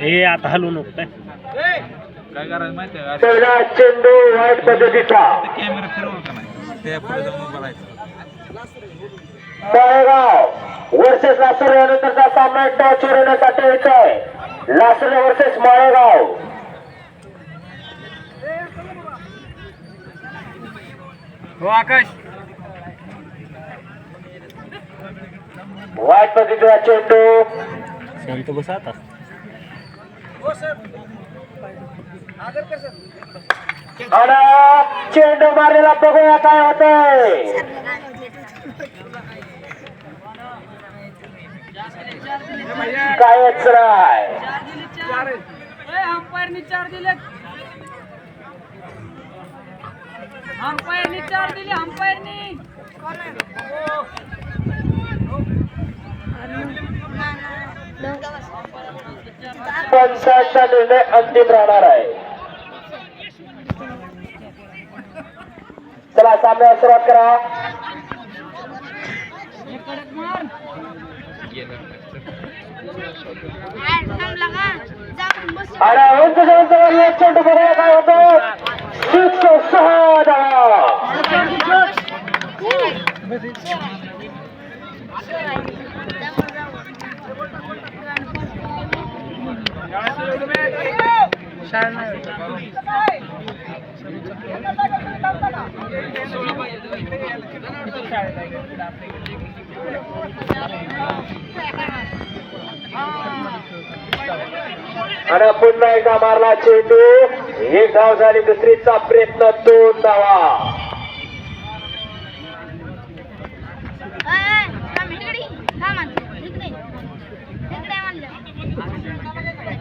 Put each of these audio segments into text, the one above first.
हे आता हलवू नको काय? काय करायचं माहिती चेंडू वाईट पद्धतीचा. कॅमेरा फिरवलं का नाही? त्या पुढे जाऊन माळेगाव वर्सेस लासूर यानंतरचा सामना येत आहे लासूर वर्सेस माळेगाव. हो आकाश. वाईट पद्धतीचा चेंडू. शांत बस आता. चेंडू मारलेला बघूया काय होतंय. कायच राय अंपायरनी चार दिले अंपायरनी चार दिले अंपायरनी पंचायतचा निर्णय अंतिम राहणार आहे. चला सामन्याला सुरुवात करा. कडक मार आणि चेंडू बघूया काय होतो? सिक्स सहा दहा आणि पुन्हा एकदा मारला चेंडू. एक धाव झाली दुसरीचा प्रयत्न दोन धावा.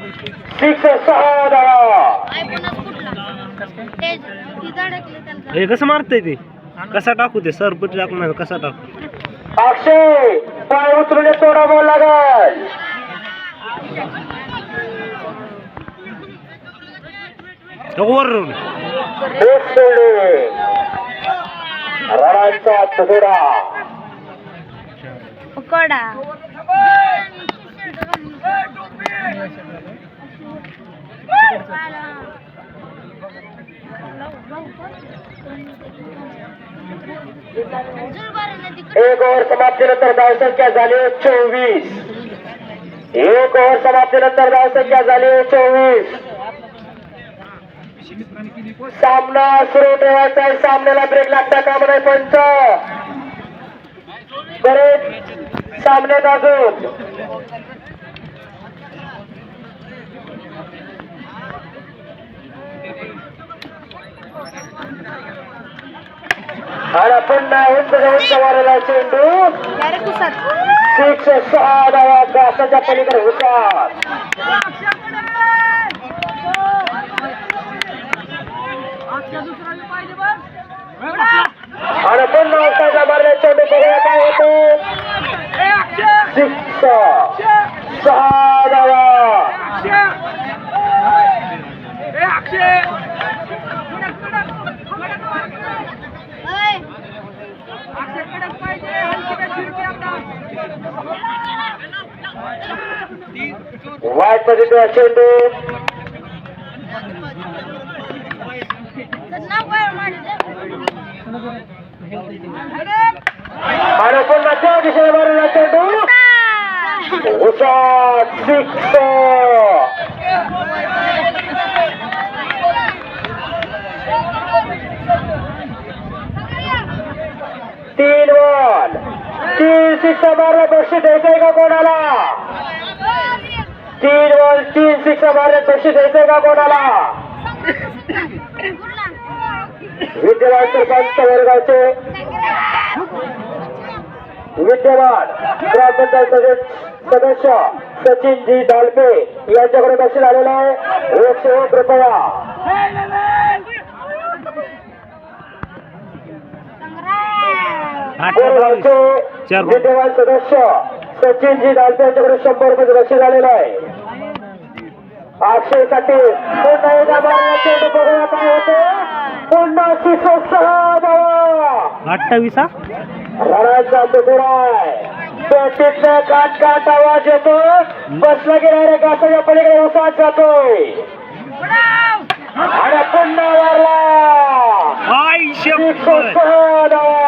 सिक्स सहा हे कसं मारतंय ते? कसा टाकू ते? सरपट टाकू नाही कसा टाकू? अक्षय पाय उचलून तोडा बॉल लागल वरून तुकडा पकोडा एक ओव्हर समाप्तीनंतर धावसंख्या झाली चोवीस. एक ओव्हर समाप्तीनंतर धावसंख्या झाली चोवीस. सामना सुरू ठेवायचा आहे. सामन्याला ब्रेक लागता का नाही पंच. बरेच सामने अजून. आणि पुन्हा उंच उंच मारलेला चेंडू. सिक्स सहा धावा कासाच्या पलीकडे हुशार अक्षय दुसरा बी पाहिजे बघ आणि पुन्हा औषधा मारले चेंडू बघूया काय होतो सिक्स सहा धावा ओय, अक्षय कडक पाहिजे हलकी का चिरकी आपला वाईट चेंडू आणि पुन्हा त्या दिशेने मारलेला चेंडू हुशार सिक्स तीन बॉल तीन सिक्स मारला बक्षीस द्यायचंय का कोणाला तीन तीन सिक्स मारले बक्षीस द्यायचंय का कोणाला? विद्यालय सरपंच वर्गाचे विद्यमान ग्रामपंचायत सदस्य सदस्य सचिनजी डालपे यांच्याकडे बक्षीस आलेलं आहे. एकशे एक रुपया. विद्यमान सदस्य सचिनजी डालपे यांच्याकडे शंभर रुपये बक्षीस आलेलं आहे. अक्षयसाठी पुन्हा एकदा चेंडू बघूया काय होते. पुन्हा शिसोत्सह धावा अठ्ठावीस? रणाचा तुकडा काट काट आवाज येतो. बसला गेला रे घासाच्या पलीकडे उसात जातोय. आणि पुन्हा शिसोत्सह धावा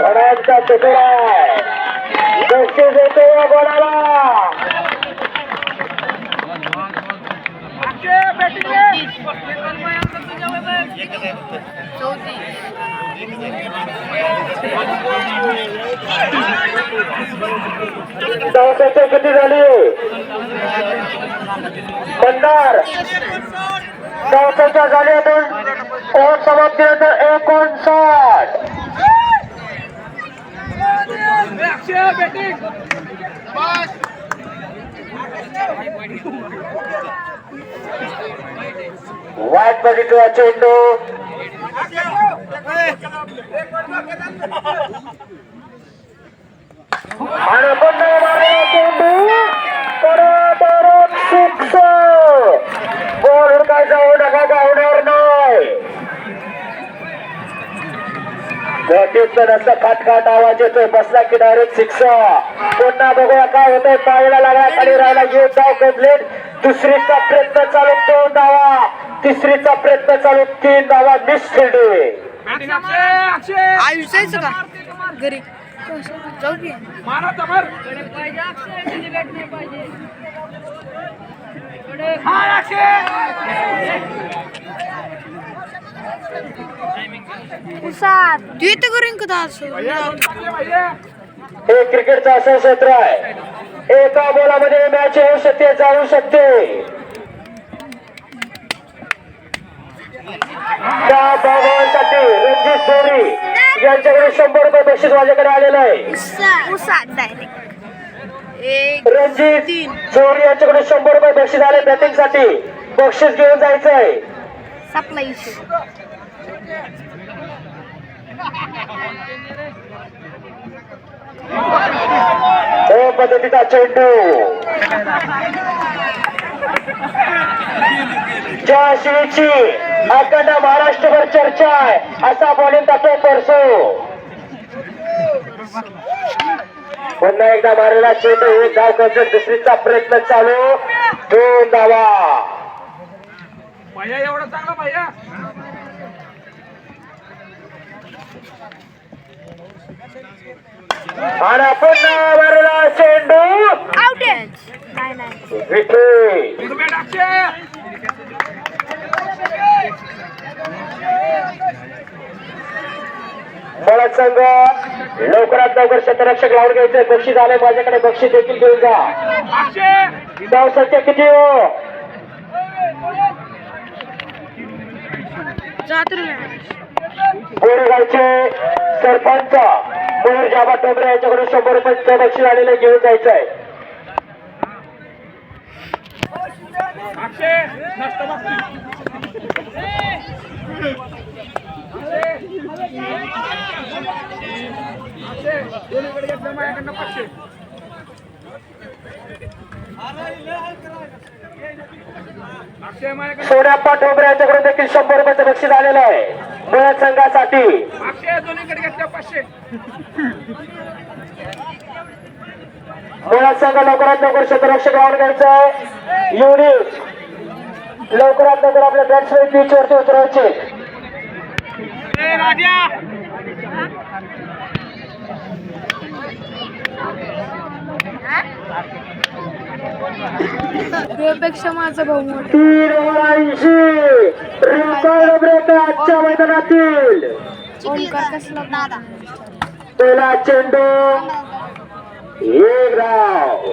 रणाचा तुकडा बक्षीस येतो या गोलाला किती झाली? मंदार चौसष्ट झाली अजून ओव्हर समाप्ती नंतर वाट वाईट बघितला चेंडू आणि पुन्हा मारला चेंडू परत जाऊ नका गावणार नाही बॅटीतनं नसतं खाटखाट आवाज येतोय बसला की डायरेक्ट सिक्स पुन्हा बघूया काय होतंय पाहायला लागला खाली राहिला येत जाऊ कंप्लीट दुसरीचा प्रयत्न चालू दोन धावा. तिसरीचा प्रयत्न चालू तीन धावा मिस फिल्डिंग आयुष्याचं का घरी. जाऊ दे. मारा तबर कडक पाहिजे अक्षय! म्हणजे बॅट नाही पाहिजे उसात तू येतं करीन का असं हे क्रिकेटचं असं क्षेत्र आहे. एका बॉलामध्ये मॅच येऊ शकते जाऊ शकते. त्या भागासाठी रणजित सोरी यांच्याकडे शंभर रुपये बक्षीस माझ्याकडे आलेलं आहे. रणजित चोरी यांच्याकडे शंभर रुपये बक्षीस आले बॅटिंगसाठी. बक्षीस घेऊन जायचं आहे सप्लाय इशू हो पद्धतीचा चेंडू. ज्या शिवीची अखंड महाराष्ट्रभर चर्चा आहे असा बॉलिंग टाकतो परसो. पुन्हा एकदा मारलेला चेंडू एक धाव करतो दुसरीचा प्रयत्न चालू. दोन धावा. एवढा चांगला भैया. आणि पुन्हा मारलेला चेंडू आउट नाही नाही विखे. मला संघ लवकरात लवकर क्षेत्ररक्षक लावून घ्यायचंय. बक्षीस आलंय माझ्याकडे. बक्षीस देखील घेऊन जा. संख्या किती हो? बोरेगावचे सरपंच. मयूर जाबा टोबरे यांच्याकडून शंभर रुपये बक्षीस आलेलं घेऊन जायचं आहे दोन्हीकडे घेतलं माझ्याकडनं पाचशे सोन्याप्पा टोबरे यांच्याकडून देखील शंभर रुपयाचं बक्षीस आलेलं आहे. मुळात संघासाठी. मुळात संघ लवकरात लवकर क्षेत्ररक्षक लावून घ्यायचं आहे. युनिट लवकरात लवकर आपल्या बॅट्समॅन पिच वरती उतरायचे. ए राजा! पेक्षा माझा भाऊ आजच्या मैदानातील. पहिला चेंडू. एक धाव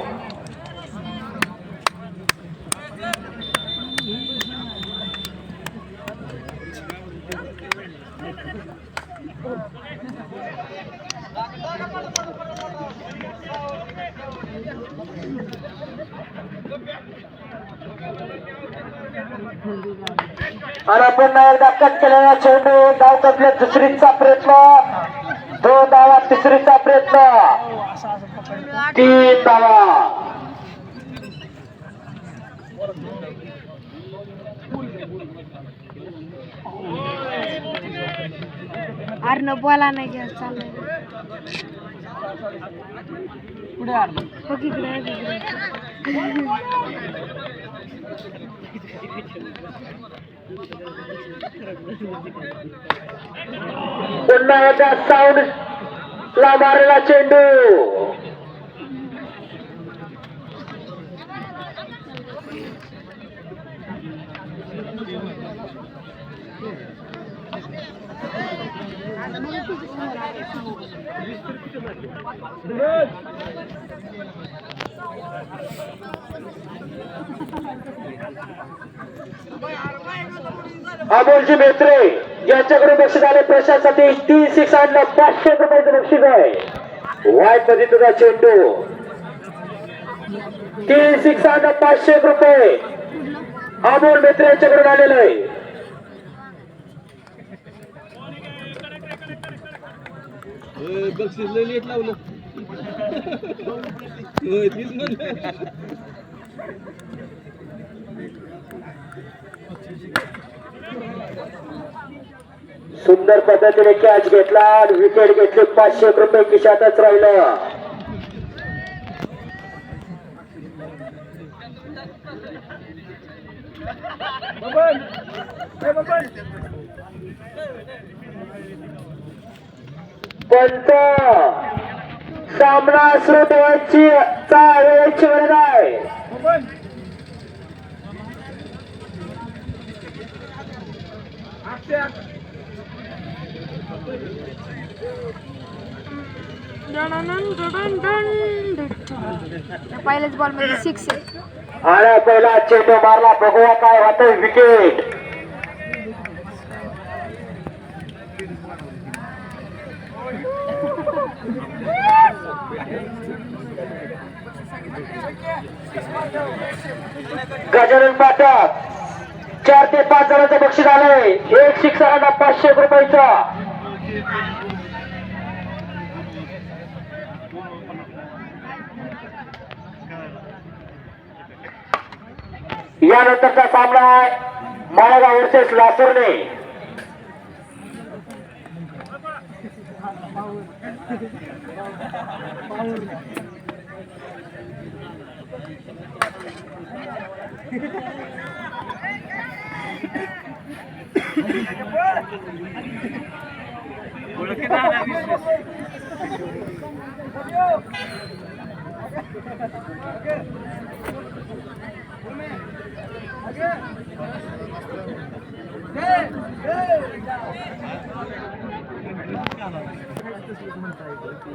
आणि पुन्हा एकदा कट केलेला चेंडू धाव कसले दुसरीचा प्रयत्न. दोन धावा तिसरीचा प्रयत्न. तीन धावा अरे बोला नाही घ्या चाललंय हो की इकडे, हो की इकडे. पुन्हा एकदा साऊंड ला मारलेला चेंडू अमोलजी मेत्रे यांच्याकडून बक्षीस आले प्रशासाठी तीन सिक्स आणलं पाचशे रुपयाचं बक्षीस आहे. वाईटमध्ये तुझा चेंडू. तीन सिक्स आणलं पाचशे रुपये. अमोल मेत्रे यांच्याकडून आलेलं आहे. बक्षीस लय लेट लावलं. तीच म्हणलं. सुंदर पद्धतीने कॅच घेतला आणि विकेट घेतली. पाचशे रुपये खिशातच राहिलं. बबन पंच सामना सुरू ठेवायची चा वेळेची वेळ नाही. पहिल्याच बॉल सिक्स आहे आणि पहिला मारला बघूया काय होतंय विकेट गजानन पाठक। चार ते पाच जणांचं बक्षीस आलंय. एक शिक्षकांना पाचशे रुपयाचा. यानंतरचा सामना आहे. माळेगाव वर्सेस लासूरने.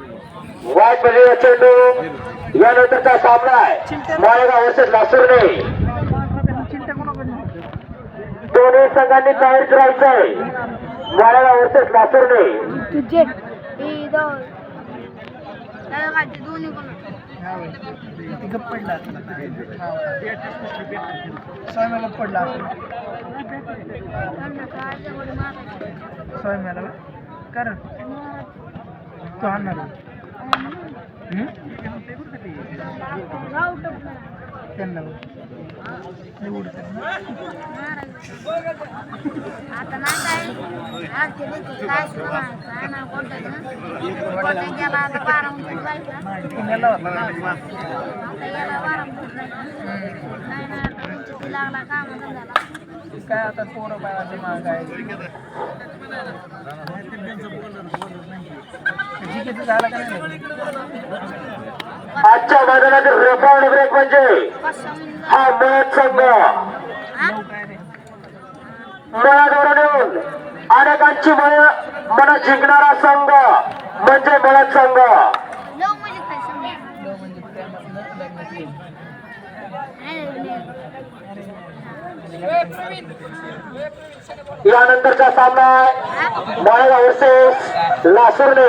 वाईटमध्ये चेंडू यानंतरचा सामना आहे. माळेगाव वर्सेस लासूरने दोन्ही संघांनी तयारीत राहायचंय माळेगाव वर्सेस लासूरने तुझे हे. कारण तो आणणार राव टपला. त्यांना आता नाही काय आज ते सुद्धा गेला आता बारा जायचं. ना आता याला. नाही आता लागला काम धंद्याला. काय आता पोरं बाळाचे महाग आहे. झालं का नाही? आजच्या मैदानातील रेकॉर्ड ब्रेक म्हणजे हा मळद संघ हा? येऊन अनेकांची मय मन जिंकणारा संघ म्हणजे मळद संघ यानंतरचा सामना आहे माळेगाव वर्सेस लासूरने